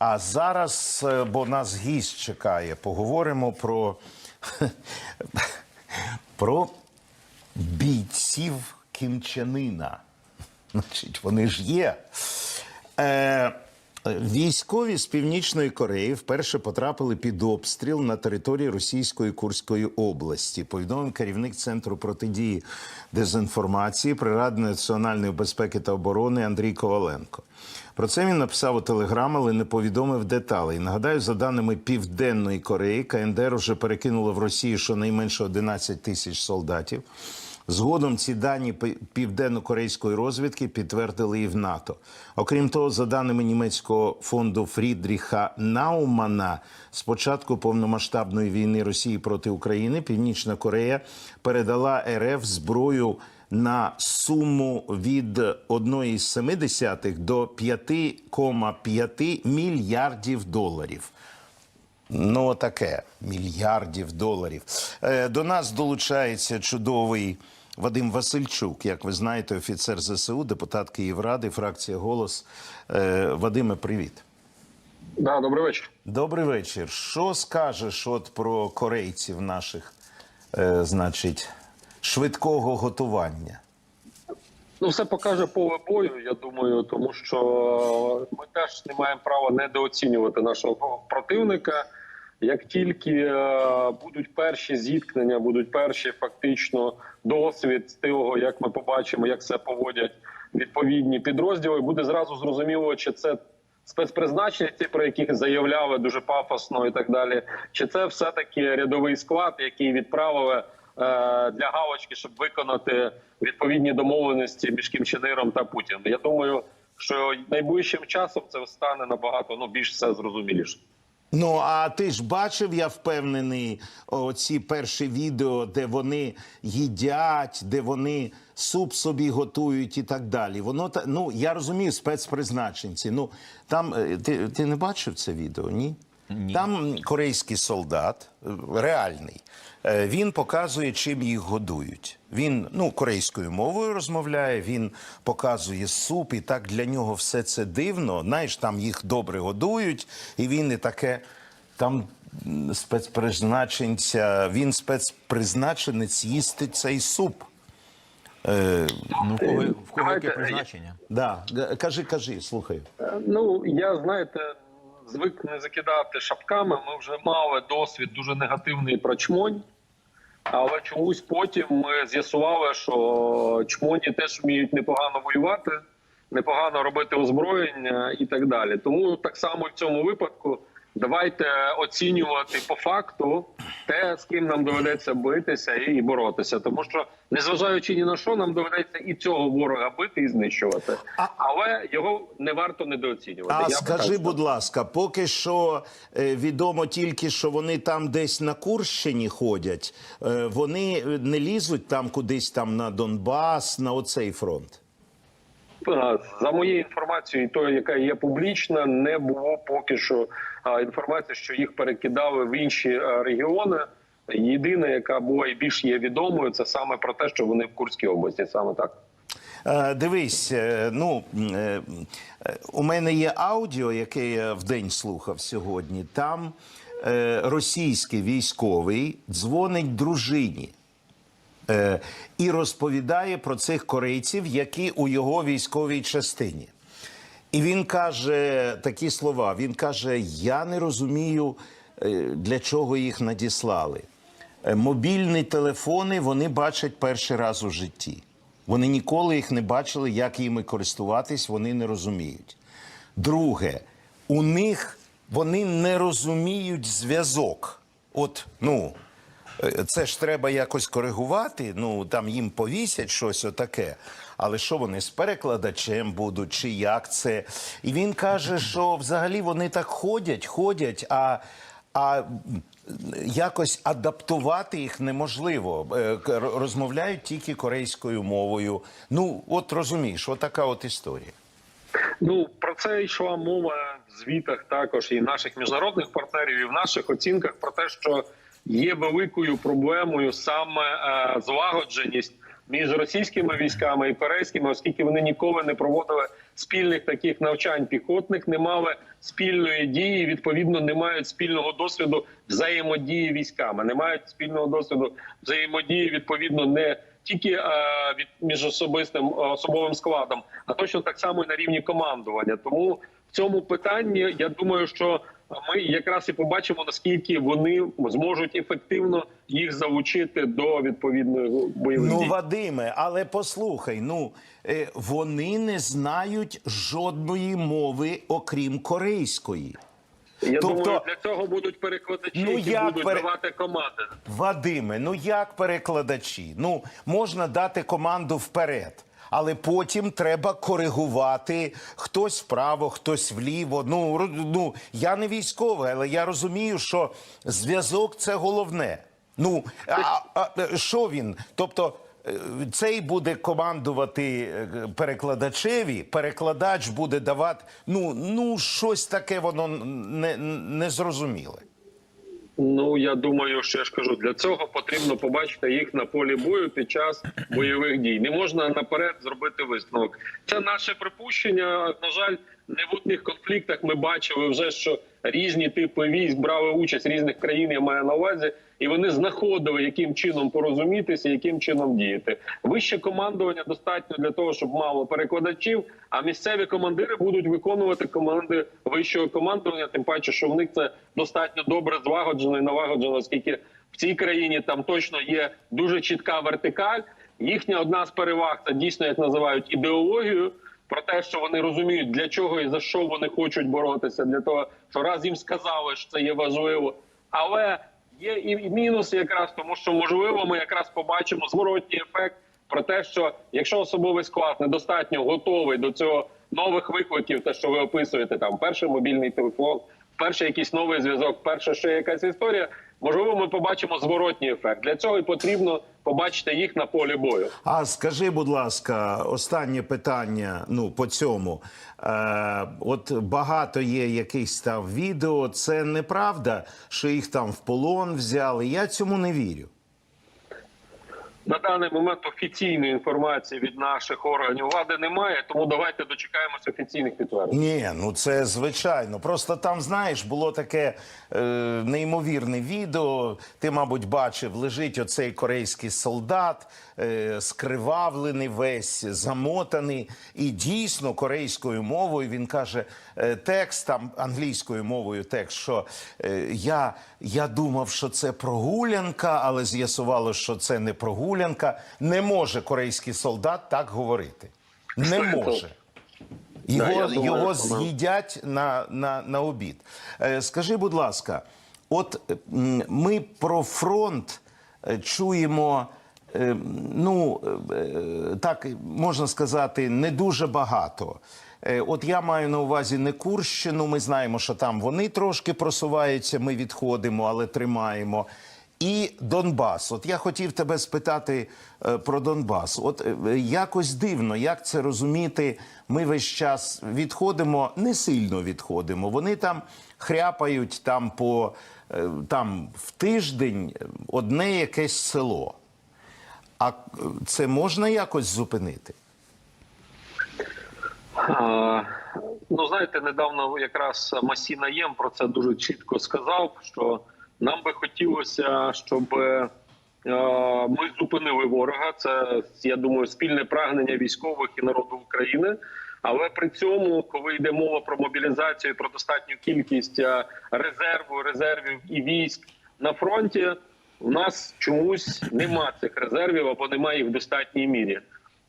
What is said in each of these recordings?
А зараз, е, бо нас гість чекає, поговоримо про, про бійців кімчанина. Значить, вони ж є. Е, Військові з Північної Кореї вперше потрапили під обстріл на території Російської Курської області. Повідомив керівник центру протидії дезінформації при національної безпеки та оборони Андрій Коваленко. Про це він написав у телеграм, але не повідомив деталей. Нагадаю, за даними Південної Кореї, КНДР вже перекинуло в Росію щонайменше 11 тисяч солдатів. Згодом ці дані пі- південно-корейської розвідки підтвердили і в НАТО. Окрім того, за даними німецького фонду Фрідріха Наумана, з початку повномасштабної війни Росії проти України Північна Корея передала РФ зброю на суму від 1,7 до 5,5 мільярдів доларів. Ну, таке мільярдів доларів. Е, До нас долучається чудовий Вадим Васильчук, як ви знаєте, офіцер ЗСУ, депутат Київради, фракція Голос. Е, Вадиме, привіт. Да, добрий вечір. Добрий вечір. Що скажеш от про корейців наших, е, значить, швидкого готування? Ну, все покаже поле бою, я думаю, тому що ми теж не маємо права недооцінювати нашого противника. Як тільки е, будуть перші зіткнення, будуть перші фактично досвід того, як ми побачимо, як це поводять відповідні підрозділи, буде зразу зрозуміло, чи це спецпризначення, ті, про яких заявляли дуже пафосно і так далі, чи це все таки рядовий склад, який відправили е, для галочки, щоб виконати відповідні домовленості між Кімчиниром та Путіним. Я думаю, що найближчим часом це стане набагато ну більш все зрозуміліше. Ну, а ти ж бачив, я впевнений, оці перші відео, де вони їдять, де вони суп собі готують і так далі. Воно та ну я розумію, спецпризначенці. Ну там е, ти, ти не бачив це відео? Ні? Ні. Там корейський солдат, е, реальний. е, Він показує, чим їх годують. Він ну корейською мовою розмовляє. Він показує суп, і так для нього все це дивно. Знаєш, там їх добре годують, і він і таке. Там спецпризначенця, він спецпризначенець їсти цей суп. Е, Ну, в кого, в кого яке призначення? да. Кажи, кажи, слухай. Е, Ну я знаєте, звик не закидати шапками. Ми вже мали досвід дуже негативний про чмонь. Але чомусь потім ми з'ясували, що чмоні теж вміють непогано воювати, непогано робити озброєння і так далі. Тому так само в цьому випадку давайте оцінювати по факту те, з ким нам доведеться битися і боротися. Тому що, незважаючи ні на що, нам доведеться і цього ворога бити і знищувати. Але його не варто недооцінювати. А Я скажи, так будь ласка, поки що е, відомо тільки, що вони там десь на Курщині ходять. Е, вони не лізуть там кудись там на Донбас, на оцей фронт. Е, За моєю інформацією, тою, яка є публічна, не було поки що інформації, що їх перекидали в інші е, регіони. Єдина, яка була і більш є відомою, це саме про те, що вони в Курській області. Саме так. Е, Дивись, ну у мене є аудіо, яке я вдень слухав сьогодні. Там російський військовий дзвонить дружині і розповідає про цих корейців, які у його військовій частині. І він каже такі слова: він каже: Я не розумію, е, для чого їх надіслали. Е, Мобільні телефони вони бачать перший раз у житті. Вони ніколи їх не бачили, як їми користуватись, вони не розуміють. Друге, у них вони не розуміють зв'язок. От, ну, е, це ж треба якось коригувати. Ну там їм повісять щось отаке. Але що вони з перекладачем будуть, чи як це? І він каже, що взагалі вони так ходять, ходять, а, а якось адаптувати їх неможливо. Е, Розмовляють тільки корейською мовою. Ну, от розумієш, отака от історія. Ну про це йшла мова в звітах також і наших міжнародних партнерів, і в наших оцінках про те, що є великою проблемою саме е, злагодженість між російськими військами і корейськими, оскільки вони ніколи не проводили спільних таких навчань піхотних, не мали спільної дії, відповідно, не мають спільного досвіду взаємодії військами, не мають спільного досвіду взаємодії відповідно не тільки е, від між особистим особовим складом, а точно так само і на рівні командування. Тому в цьому питанні я думаю, що ми якраз і побачимо наскільки вони зможуть ефективно їх залучити до відповідної бойових Ну, дій. Вадиме, але послухай, ну е, вони не знають жодної мови, окрім корейської. Я тобто- думаю, для цього будуть перекладачі, Ну, які як будуть пере- давати команди. Вадиме, ну як перекладачі? Ну можна дати команду вперед. Але потім треба коригувати хтось вправо, хтось вліво. Ну, ну я не військовий, але я розумію, що зв'язок це головне. Ну а, а що він? Тобто е, цей буде командувати е, перекладачеві, перекладач буде давати. Ну, ну щось таке воно не, не зрозуміле. Ну я думаю, що я ж кажу, для цього потрібно побачити їх на полі бою під час бойових дій. Не можна наперед зробити висновок. Це наше припущення. На жаль, не в одних конфліктах ми бачили вже, що різні типи військ брали участь різних країн. Я маю на увазі, і вони знаходили, яким чином порозумітися, яким чином діяти. Вище командування достатньо для того, щоб мало перекладачів. А місцеві командири будуть виконувати команди вищого командування. Тим паче, що в них це достатньо добре злагоджено і налагоджено, оскільки в цій країні там точно є дуже чітка вертикаль. Їхня одна з переваг це дійсно як називають ідеологію. Про те, що вони розуміють, для чого і за що вони хочуть боротися, для того, що раз їм сказали, що це є важливо, але є і мінус, якраз тому, що можливо, ми якраз побачимо зворотній ефект про те, що якщо особовий склад недостатньо готовий до цього нових викликів, те, що ви описуєте, там перший мобільний телефон, перший якийсь новий зв'язок, перша ще якась історія. Можливо, ми побачимо зворотній ефект. Для цього і потрібно побачити їх на полі бою. А скажи, будь ласка, останнє питання. Ну по цьому е, от багато є якихось там відео. Це неправда, що їх там в полон взяли. Я цьому не вірю. На даний момент офіційної інформації від наших органів влади немає, тому давайте дочекаємось офіційних підтверджень. Ні, ну це звичайно. Просто там, знаєш, було таке е, неймовірне відео. Ти, мабуть, бачив, лежить оцей корейський солдат, е, скривавлений весь, замотаний. І дійсно корейською мовою він каже е, текст там англійською мовою текст, що е, я, я думав, що це прогулянка, але з'ясувало, що це не прогулянка. Не може корейський солдат так говорити. Не може. Його, його з'їдять на, на, на обід. Е, скажи, будь ласка, от е, ми про фронт е, чуємо. Ну, так можна сказати, не дуже багато. От я маю на увазі не Курщину. Ми знаємо, що там вони трошки просуваються. Ми відходимо, але тримаємо. І Донбас. От я хотів тебе спитати е, про Донбас. От е, якось дивно, як це розуміти. Ми весь час відходимо, не сильно відходимо. Вони там хряпають там по е, там в тиждень одне якесь село. А це можна якось зупинити? А, ну знаєте, недавно якраз Масіна Єм про це дуже чітко сказав. Що нам би хотілося, щоб е, ми зупинили ворога. Це я думаю, спільне прагнення військових і народу України. Але при цьому, коли йде мова про мобілізацію, про достатню кількість е, резерву, резервів і військ на фронті, у нас чомусь нема цих резервів або немає їх в достатній мірі.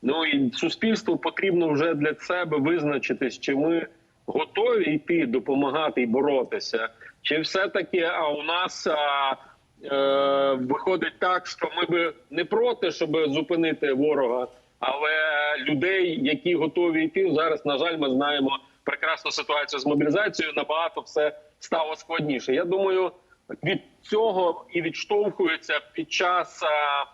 Ну і суспільству потрібно вже для себе визначитись, чи ми готові йти допомагати і боротися, чи все таки а у нас а, е, виходить так, що ми би не проти, щоб зупинити ворога, але людей, які готові йти зараз, на жаль, ми знаємо прекрасну ситуацію з мобілізацією. Набагато все стало складніше. Я думаю, від цього і відштовхується під час. а,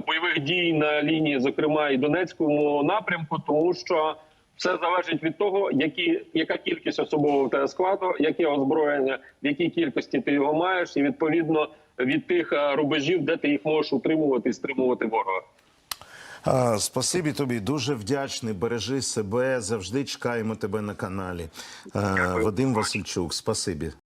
бойових дій на лінії, зокрема і Донецькому напрямку, тому що все залежить від того, які яка кількість особового тебе складу, яке озброєння, в якій кількості ти його маєш, і відповідно від тих е, рубежів, де ти їх можеш утримувати і стримувати ворога. А, спасибі тобі, дуже вдячний. Бережи себе. Завжди чекаємо тебе на каналі. Е, Вадим Васильчук, спасибі.